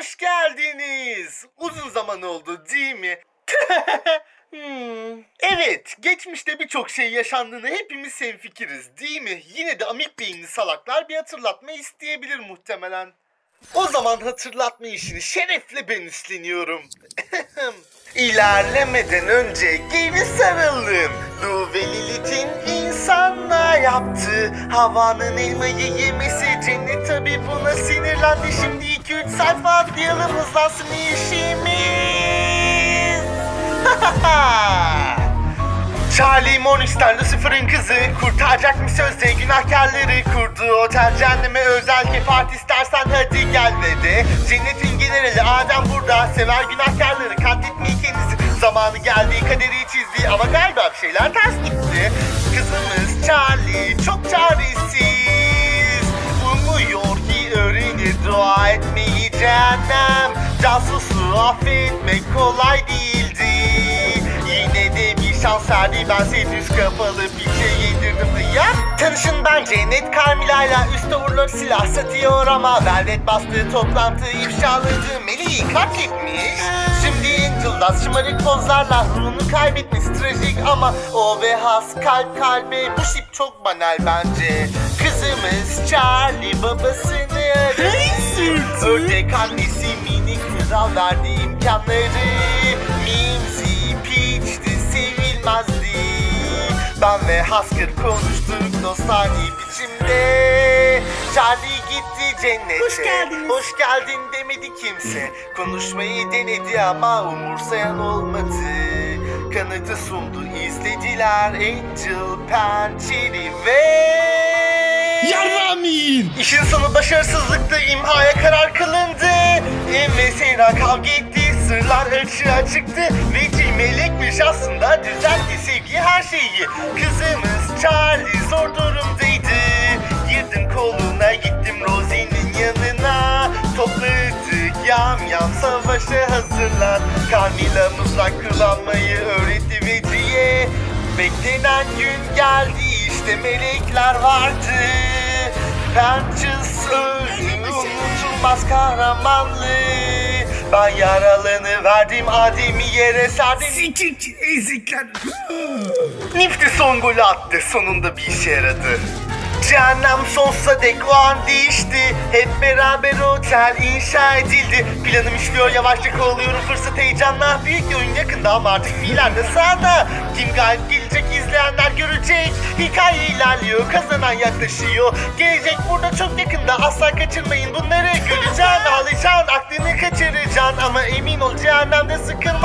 hoş geldiniz. Uzun zaman oldu değil mi? Hmm, Evet, geçmişte birçok şey yaşandığını hepimiz hemfikiriz değil mi? Yine de amip beyinli salaklar bir hatırlatma isteyebilir muhtemelen. O zaman hatırlatma işini şerefle ben üstleniyorum. İlerlemeden önce geri sarılın. Lu insanla yaptığı havanın elmayı yemesi cennet tabi buna sinirlendi. Şimdi 2-3 sayfa atlayalım hızlansın işimiz. Charlie Morningstar Lucifer'ın kızı Kurtaracak mı sözde. Günahkarları Kurduğu otel cehenneme özel kefat istersen hadi gel ve de Cennetin generali Adem burada. Sever günahkarları katletmeyi kendisi. Zamanı geldi kaderi çizdi ama galiba bir şeyler ters gitti. Kızımız Charlie çok çaresiz cehennem. Casusu affetmek kolay değildi. Yine de bir şans verdi. Ben seni düz kapalı bir şey yedirdim ya Tanışın ben Cennet Carmila'yla üst overlord silah satıyor ama Velvet bastığı toplantı ifşaladı Meleği katletmiş. Şimdi Angel şımarık pozlarla ruhunu kaybetmiş. Trajik ama O ve has kalp kalbe. Bu şip çok banal bence. Kızımız Charlie babasını aradı Ördek annesi minik kral verdi imkanları Mimzi Peach'ti sevilmezdi. Ben ve Haskır konuştuk dostane biçimde. Charlie gitti cennete. Hoş geldiniz. Hoş geldin demedi kimse. Konuşmayı denedi ama umursayan olmadı. Kanıtı sundu izlediler Angel, Pençeli ve... Yarramin! İşin sonu başarısızlıkta imhaya karar kılındı. Em ve kavga etti, sırlar açığa çıktı. Veci melekmiş aslında düzeltti sevgi her şeyi. Kızımız Charlie zor durumdaydı. Girdim koluna gittim Rosie'nin yanına. Topladık yam yam savaşa hazırlan. Carmilla mızrak kullanmayı öğretti Veci'ye. Beklenen gün geldi işte melekler vardı. Öldü unutulmaz kahramanlığı Ben yaralarını verdim Adem'i yere serdim. Sikik ezikler. Nifty son golü attı sonunda bir işe yaradı Cehennem sonsuza dek o an değişti. Hep beraber otel inşa edildi. Planım işliyor yavaşça kovalıyorum. Fırsat heyecanla. Büyük oyun yakında ama artık fiiller de sağda Kim galip gelecek izleyenler görecek. Hikaye ilerliyor kazanan yaklaşıyor. Gelecek burada çok yakında asla kaçırmayın. Bunları Göreceksin ağlayacaksın aklını kaçıracaksın Ama emin ol cehennemde sıkı